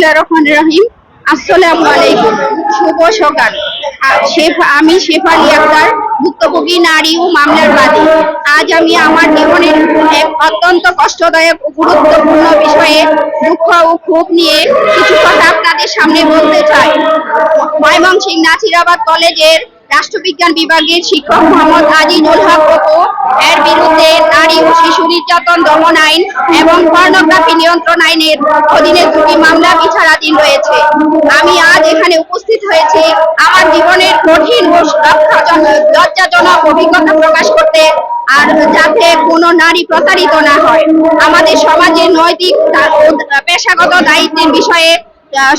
বিসমিল্লাহির রহমানির রহিম, আসসালামু আলাইকুম। শুভ সকাল। আমি শেফালি আক্তার ভুক্তভোগী, নারী ও মামলার বাদী। আজ আমি আমার জীবনের এক অত্যন্ত কষ্টদায়ক গুরুত্বপূর্ণ বিষয়ে দুঃখ ও ক্ষোভ নিয়ে কিছু কথা আপনাদের সামনে বলতে চাই। ময়মনসিংহ নাসিরাবাদ কলেজের রাষ্ট্রবিজ্ঞান বিভাগের শিক্ষক মোহাম্মদ আজিজুল হক অপু এর বিরুদ্ধে নারী ও শিশু নির্যাতন দমন আইন এবং পর্নোগ্রাফি নিয়ন্ত্রণ আইনের অধীনে দুটি মামলা বিচারাধীন রয়েছে। আমি আজ এখানে উপস্থিত হয়েছি আমার জীবনের কঠিন ও লজ্জাজনক অভিজ্ঞতা প্রকাশ করতে আর যাতে কোনো নারী প্রতারিত না হয়। আমাদের সমাজে নৈতিক পেশাগত দায়িত্বের বিষয়ে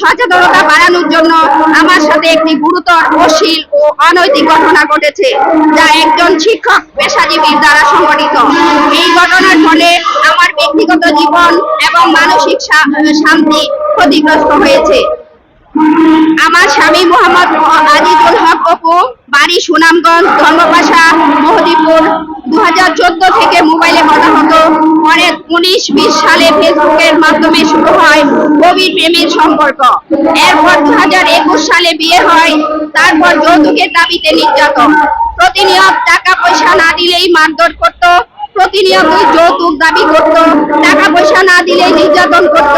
সচেতনতা বাড়ানোর জন্য আমার সাথে একটি গুরুতর অশ্লীল ও অনৈতিক ঘটনা ঘটেছে, যা একজন শিক্ষক পেশাজীবীর দ্বারা সংঘটিত। এই ঘটনার ফলে আমার ব্যক্তিগত জীবন এবং মানসিক শান্তি ক্ষতিগ্রস্ত হয়েছে। আমার স্বামী মোহাম্মদ আজিজুল হক অপু, বাড়ি সুনামগঞ্জ, ধর্মপাশা, মোহদীপুর। দু হাজার চোদ্দ থেকে মোবাইলে কথা হতো। পরে উনিশ বিশ সালে ফেসবুকের মাধ্যমে শুরু হয় গভীর প্রেমের সম্পর্ক। এরপর দু হাজার একুশ সালে বিয়ে হয়, তারপর যৌতুকের দাবিতে নির্যাতন। প্রতিনিয়ত টাকা পয়সা না দিলেই মারধর করত প্রতিনিয়ত যৌতুক দাবি করত টাকা পয়সা না দিলেই নির্যাতন করত।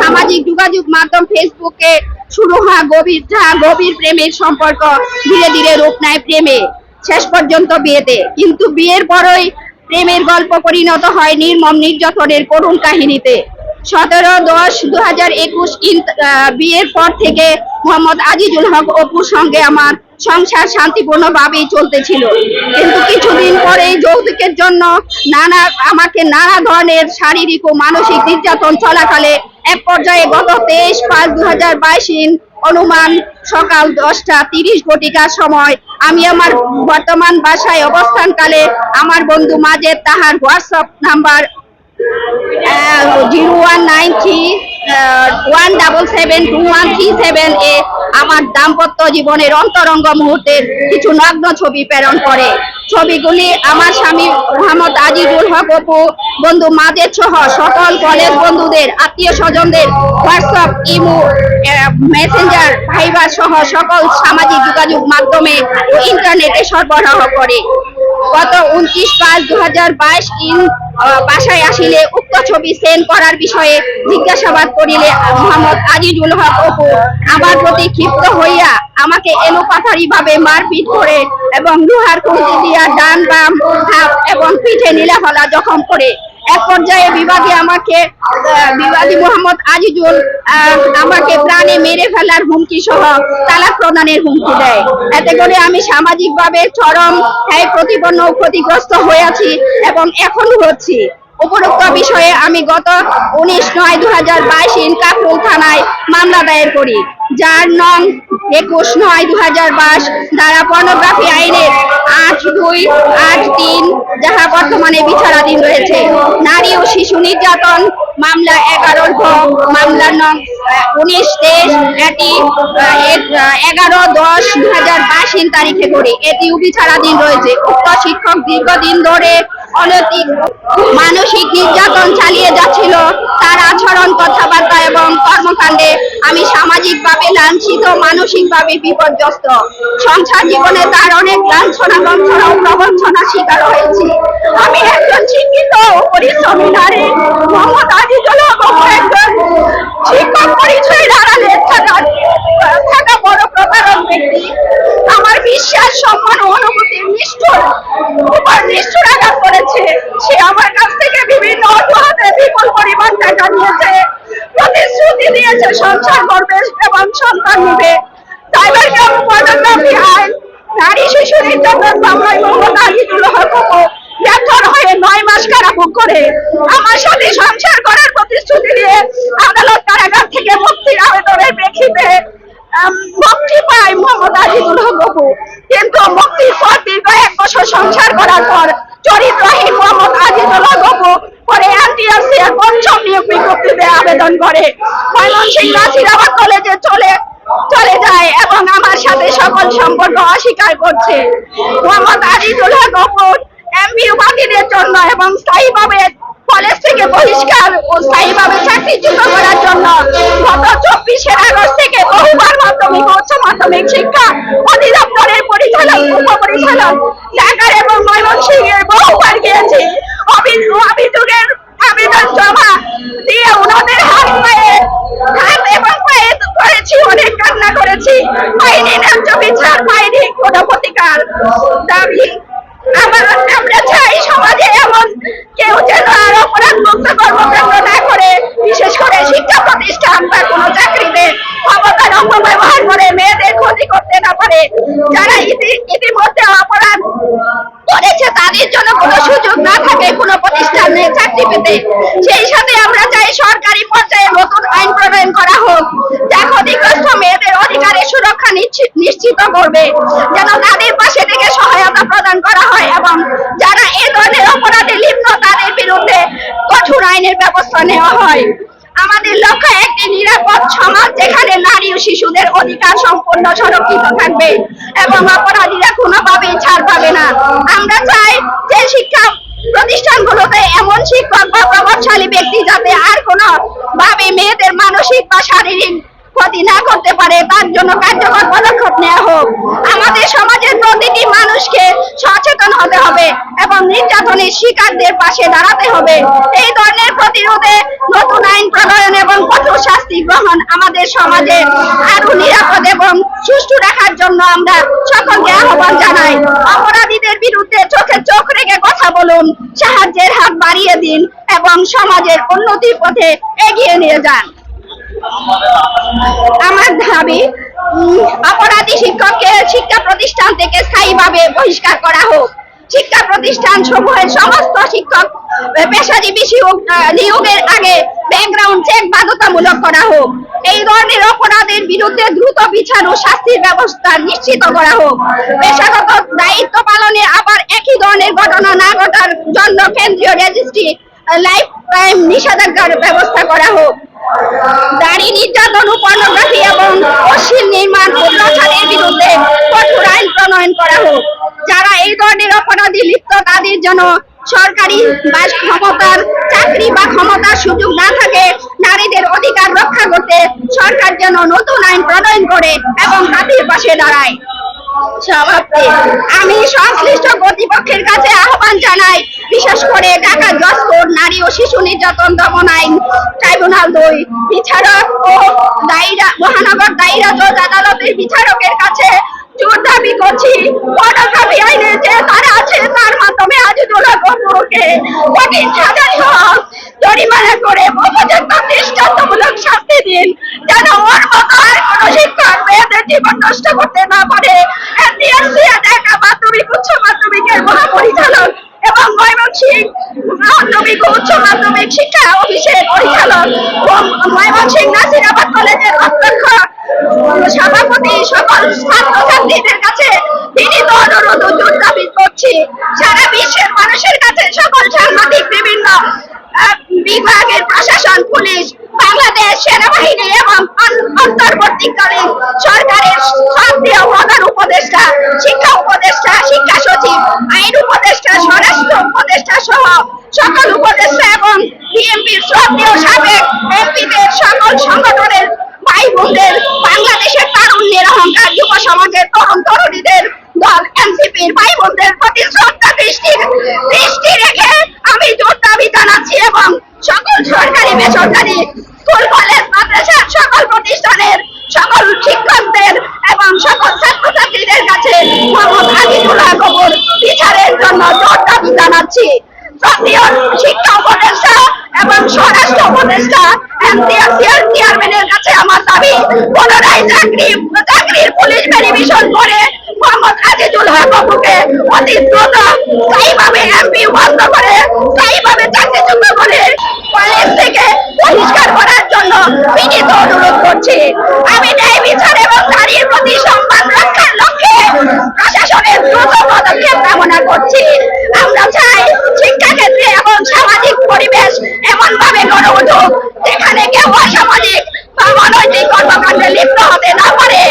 সামাজিক যোগাযোগ মাধ্যম ফেসবুকে শুরু হয় গভীর গভীর প্রেমের সম্পর্ক। ধীরে ধীরে রূপ নেয় প্রেমে, শেষ পর্যন্ত বিয়েতে। কিন্তু বিয়ের পরই প্রেমের গল্প পরিণত হয় নির্মম নির্যাতনের করুণ কাহিনীতে। সতেরো দশ দু হাজার একুশ বিয়ের পর থেকে মোহাম্মদ আজিজুল হক অপুর সঙ্গে আমার সংসার শান্তিপূর্ণ ভাবেই চলতেছিল। কিন্তু কিছুদিন পরে যৌতুকের জন্য নানা, আমাকে নানা ধরনের শারীরিক ও মানসিক নির্যাতন চলাকালে এক পর্যায়ে গত তেইশ পাঁচ দু হাজার বাইশ অনুমান সকাল দশটা তিরিশ ঘটিকার সময় আমি আমার বর্তমান বাসায় অবস্থানকালে আমার বন্ধু মাঝে তাহার WhatsApp number zero one double seven two one three seven এ আমার দাম্পত্য জীবনের অন্তরঙ্গ মুহূর্তের কিছু নগ্ন ছবি প্রেরণ করে। ছবিগুলি আমার স্বামী মোহাম্মদ আজিজুল হক অপু, বন্ধু মাদের সহ সকল কলেজ বন্ধুদের, আত্মীয় স্বজনদের হোয়াটসঅ্যাপ ইমো মেসেঞ্জার ভাইবার সহ সকল সামাজিক যোগাযোগ মাধ্যমে ইন্টারনেটে সরবরাহ করে। গত উনত্রিশ পাঁচ দু হাজার বাইশ ইন বাসায় আসিলে উক্ত ছবি সেন্ড করার বিষয়ে জিজ্ঞাসাবাদ করিলে মোহাম্মদ আজিজুল হক অপু আমার প্রতি ক্ষিপ্ত হইয়া আমাকে এলোপাথারি ভাবে মারপিট করে এবং লোহার খুঁটি দিয়া ডান বাম এবং পিঠে নীলাফলা জখম করে। এক পর্যায়ে বিবাদী আমাকে বিবাদী মোহাম্মদ আজিজুল আমাকে প্রাণে মেরে ফেলার হুমকি সহ তালাক প্রদানের হুমকি দেয়। এতে করে আমি সামাজিকভাবে চরম প্রতিপন্ন ক্ষতিগ্রস্ত ক্ষতিগ্রস্ত হয়েছি এবং এখনও হচ্ছি। উপরোক্ত বিষয়ে আমি গত উনিশ নয় দু হাজার বাইশ কাকরুল থানায় মামলা দায়ের করি, যার নং একুশ নয় দু হাজার বাইশ দ্বারা পর্নোগ্রাফি আইনের আট দুই আট তিন যাহা বর্তমানে বিচারাধীন রয়েছে। নারী ও শিশু নির্যাতন, মামলা এগারোর ঘ মামলার নং উনিশ তেইশ, এটি এগারো দশ দু হাজার বাইশ তারিখে করে। এটিও বিচারাধীন রয়েছে। উক্ত শিক্ষক দীর্ঘদিন ধরে অনৈতিক মানসিক নির্যাতন চালিয়ে যাচ্ছিল তার আচরণ, কথাবার্তা এবং কর্মকাণ্ডে আমি সামাজিকভাবে লাঞ্ছিত, মানসিকভাবে বিপর্যস্ত। সংসার জীবনে তার অনেক লাঞ্ছনা, বঞ্চনা ও প্রবঞ্চনা শিকার হয়েছি। আমি একজন শিক্ষিত পরিশ্রমী নারী। মোহাম্মদ আজিজুল একজন শিক্ষক পরিচয়ের আড়ালে থাকা থাকা বড় প্রতারক ব্যক্তি আমার বিশ্বাস সম্মান ও অনুভূতির নিষ্ঠুর উপর নিষ্ঠুর আঘাত করেছে সে আমার কাছ থেকে বিভিন্ন অজুহাতে বিপুল পরিমাণ টাকা নিয়েছে প্রতিশ্রুতি দিয়েছে সংসার করবে এবং সন্তান নিবে সাইবার ক্রাইম পর্নোগ্রাফি আইন নারী শিশু নির্যাতন মামলায় মোহাম্মদ আজিজুল হক অপু গ্রেফতার হয়ে নয় মাস কারাভোগ করে আমার সাথে সংসার করার প্রতিশ্রুতি দিয়ে আদালত কারাগার থেকে মুক্তির আবেদনের প্রেক্ষিতে মুক্তি পায় কিন্তু মুক্তির পর দীর্ঘ এক বছর সংসার করার পর চরিত্রহীন মোহাম্মদ আজিজুল হক পরে এর পঞ্চম নিয়োগ বিজ্ঞপ্তিতে আবেদন করে। ময়মনসিংহ নাসিরাবাদ কলেজে চলে চলে যায় এবং আমার সাথে সকল সম্পর্ক অস্বীকার করছে। মোহাম্মদ আজিজুল হক এমপিওবাদীদের জন্য এবং স্থায়ীভাবে কলেজ থেকে বহিষ্কার ও স্থায়ীভাবে চাকরিচ্যুত করার জন্য গত চব্বিশের আগস্ট থেকে বহুবার মাধ্যমিক উচ্চ মাধ্যমিক শিক্ষা অধিদপ্তরের পরিচালক, উপপরিচালক ঢাকার এবং ময়মনসিংহের বহুবার গিয়েছি। অভিযোগের আবেদন জমা দিয়ে ওনাদের হাত পায়ে, হাত এবং পায়ে করেছি অনেক কান্না করেছি। পাইনি ন্যায্য বিচার, পাইনি কোনো প্রতিকার দাবি। আমার চাই সমাজে এমন কেউ যেন আর অপরাধ মুক্ত কর্মকাণ্ড না করে, বিশেষ করে শিক্ষা প্রতিষ্ঠান বা কোনো চাকরিতে ক্ষমতার অপব্যবহার করে মেয়েদের ক্ষতি করতে না পারে। যারা ইতিমধ্যে অপরাধ করেছে, তাদের জন্য কোনো সুযোগ না থাকে কোনো প্রতিষ্ঠানে চাকরি পেতে। সেই সাথে আমরা চাই সরকারি পর্যায়ে নতুন আইন প্রণয়ন করা হোক, যা ক্ষতিগ্রস্ত মেয়েদের অধিকারের সুরক্ষা নিশ্চি- নিশ্চিত করবে। যেন তাদের পাশে থেকে সহায়তা প্রদান করা হয় এবং যারা এ ধরনের অপরাধে লিপ্ত তাদের বিরুদ্ধে কঠোর আইনের ব্যবস্থা নেওয়া হয়। আমাদের লক্ষ্য একটি নিরাপদ সমাজ যেখানে নারী ও শিশুদের অধিকার সম্পূর্ণ সুরক্ষিত থাকবে এবং অপরাধীরা কোনোভাবেই ছাড় পাবে না। আমরা চাই যে শিক্ষা প্রতিষ্ঠানগুলোতে এমন শিক্ষক বা প্রভাবশালী ব্যক্তি যাতে আর কোনো ভাবে মেয়েদের মানসিক বা শারীরিক ক্ষতি না করতে পারে, তার জন্য কার্যকর পদক্ষেপ নেওয়া হোক। হতে হবে এবং নির্যাতনের শিকারদের পাশে দাঁড়াতে হবে। এই ধরনের প্রতিরোধে নতুন আইন প্রণয়ন এবং কঠোর শাস্তি গ্রহণ আমাদের সমাজে আরও নিরাপদ এবং সুষ্ঠু রাখার জন্য আমরা সকলকে আহ্বান জানাই। অপরাধীদের বিরুদ্ধে চোখে চোখ রেখে কথা বলুন, সাহায্যের হাত বাড়িয়ে দিন এবং সমাজের উন্নতির পথে এগিয়ে নিয়ে যান। আমার দাবি অপরাধী শিক্ষককে শিক্ষা প্রতিষ্ঠান থেকে স্থায়ীভাবে বহিষ্কার করা হোক। শিক্ষা প্রতিষ্ঠান সমূহের সমস্ত শিক্ষক পেশাজীবী নিয়োগের আগে ব্যাকগ্রাউন্ড চেক বাধ্যতামূলক করা হোক। এই ধরনের অপরাধের বিরুদ্ধে দ্রুত বিচার ও শাস্তির ব্যবস্থা নিশ্চিত করা হোক। পেশাগত দায়িত্ব পালনে আবার একই ধরনের ঘটনা না ঘটার জন্য কেন্দ্রীয় রেজিস্ট্রি লাইফ টাইম নিষেধাজ্ঞার ব্যবস্থা করা হোক। নারী নির্যাতন ও পর্নোগ্রাফি এবং অশ্লীল নির্মাণ ও প্রচারের বিরুদ্ধে কঠোর আইন প্রণয়ন করা হোক। যারা এই ধরনের অপরাধী লিপ্ত, তাদের জন্য সরকারি বা ক্ষমতার চাকরি বা ক্ষমতার সুযোগ না থাকে, নারীদের অধিকার রক্ষা করতে সরকার যেন নতুন আইন প্রণয়ন করে এবং তাদের পাশে দাঁড়ায়। আমি সংশ্লিষ্ট কর্তৃপক্ষের কাছে আহ্বান জানাই, বিশেষ করে ঢাকা জজ কোর্ট নারী ও শিশু নির্যাতন দমন আইন ট্রাইব্যুনাল দুই। বিচারক ও দায়রা, মহানগর দায়রা জজ আদালতের বিচারকের কাছে জোর দাবি করছি আইনে যে তারা আছে তার মাধ্যমে আজিজুল্লাহ গফুরকে কঠিন জরিমানা করে উপযুক্ত দৃষ্টান্তমূলক শাস্তি দিন, যেন ওর মতো আর কোনো শিক্ষক মেয়েদের জীবন নষ্ট করতে না পারে। এনডিএসসি ঢাকা মাধ্যমিক, উচ্চ মাধ্যমিকের মহাপরিচালক এবং ময়মনসিংহ মাধ্যমিক উচ্চ মাধ্যমিক শিক্ষা অফিসের পরিচালক ও ময়মনসিংহ নাসিরাবাদ কলেজের অধ্যক্ষ সভাপতি সকল ছাত্রছাত্রীদের কাছে বিনীত অনুরোধ ও জোর দাবি করছি সারা বিশ্বের মানুষের কাছে সকল সাংবাদিক বিভিন্ন আহ, বিভাগের প্রশাসন পুলিশ বাংলাদেশ সেনাবাহিনী এবং অন- অন্তর্বর্তীকালীন সরকারের সক্রিয় প্রধান উপদেষ্টা, শিক্ষা উপদেষ্টা, শিক্ষা সচিব, আইন উপদেষ্টা, স্বরাষ্ট্র উপদেষ্টা সহ সকল উপদেষ্টা এবং বিএনপির সক্রিয় সাবেক এমপিদের সকল সংগঠনের ভাই বোনদের বাংলাদেশের তারুণ্যের অহংকার যুব সমাজের তরুণ তরুণীদের দল, এনসিপির ভাই বোনদের প্রতি শ্রদ্ধা দৃষ্টি দৃষ্টি রেখে আমি জোর দাবি জানাচ্ছি এবং সকল সরকারি বেসরকারি স্কুল, কলেজ মাদ্রাসার সকল প্রতিষ্ঠানের সকল শিক্ষকদের এবং সকল ছাত্রছাত্রীদের কাছে বিচারের জন্য জোর দাবি জানাচ্ছি। শিক্ষা উপদেষ্টা এবং স্বরাষ্ট্র উপদেষ্টা চেয়ারম্যানের কাছে আমার দাবি, পুনরায় চাকরি, চাকরির পুলিশ ভেরিফিকেশন করে মোহাম্মদ আজিজুল হক বাবুকে অতি দ্রুত স্থায়ীভাবে এমপি বন্ধ করে, স্থায়ীভাবে চাকরিযুক্ত করে কলেজ থেকে বহিষ্কার করার জন্য বিনীত অনুরোধ করছি। আমি ন্যায় বিচার এবং নারীর প্রতি সম্মান রক্ষার লক্ষ্যে প্রশাসনের দ্রুত পদক্ষেপ কামনা করছি। আমরা চাই শিক্ষাক্ষেত্রে এবং সামাজিক পরিবেশ এমন ভাবে গড়ে উঠুক, যেখানে কেউ অসামাজিক বা অনৈতিক কর্মকাণ্ডে লিপ্ত হতে না পারে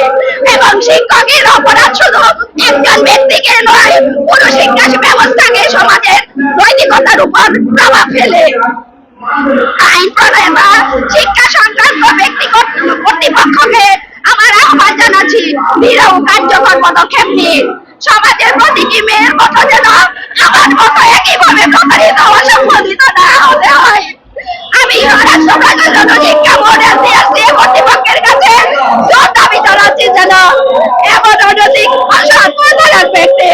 এবং শিক্ষকের অপরাধ শুধু একজন ব্যক্তিকে নয় পুরো শিক্ষা ব্যবস্থাকে সমাজের নৈতিকতার উপর প্রভাব ফেলে। আইন প্রণয় শিক্ষা সংক্রান্ত ব্যক্তি কর্তৃপক্ষকে আমার আহ্বান জানাচ্ছি দৃঢ় কার্যকর পদক্ষেপ নিয়ে সমাজের প্রতিটি মেয়ের মতো যেন আমার মতো একইভাবে প্রতারিত হওয়া না হতে হয়। আমি রাষ্ট্র প্রশাসন শিক্ষা কর্তৃপক্ষের কাছে যেন এমন অনধিক অসৎ প্রধান ব্যক্তি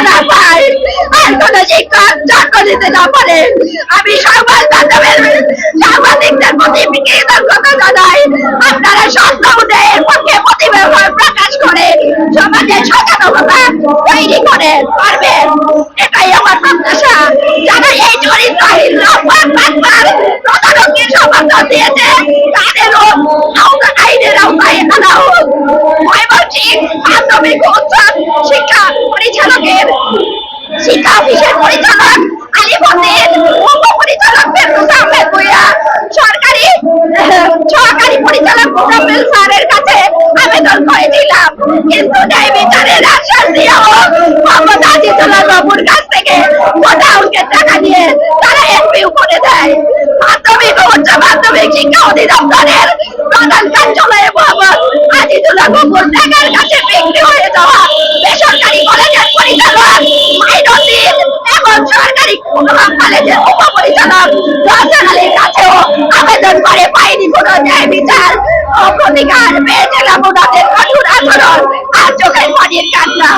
না পারে আমি সংবাদ মাধ্যমের প্রতি কৃতজ্ঞতা জানাই আপনারা উদয়ের পক্ষে প্রতিবেদন প্রকাশ করে সমাজে সচেতনতা তৈরি করে পারবেন এটাই আমার প্রত্যাশা যারা এই চরিত্রহীন রক্ষক বাংলার প্রধানমন্ত্রী সমর্থন দিয়েছে তাদেরও আওতা আইনের আওতায় আনা হোক ময়মনসিংহ মাধ্যমিক ও উচ্চ শিক্ষা পরিচালকের শিক্ষা অফিসের পরিচালক আলিমুদ্দিন উপপরিচালক ফেরদৌস আহমেদ ভুইয়া সরকারি আহ, সহকারী পরিচালক মোকাম্মেল স্যারের কাছে আবেদন করেছিলাম কিন্তু ন্যায় বিচারের আশ্বাস দিয়েও মোহাম্মদ আজিজুল্লাহ বাবুর কাছ থেকে গোটা অঙ্কের টাকা নিয়ে তারা এমপিউ করে দেয় মাধ্যমিক ও উচ্চ শিক্ষা অধিদপ্তরের প্রধান কার্যালয়ে মোহাম্মদ আজিজুল্লাহ বাবুর টাকার কাছে বিক্রি হয়ে যাওয়া বেসরকারি কলেজের পরিচালক মাইনুদ্দিন এবং সরকারি কলেজের উপপরিচালক রাজান আলীর কাছেও আবেদন করে পাইনি কোনো ন্যায় বিচার ও পেয়েছিলাম ওনাদের কঠোর আচরণ। আর চোখের পানির কান্না।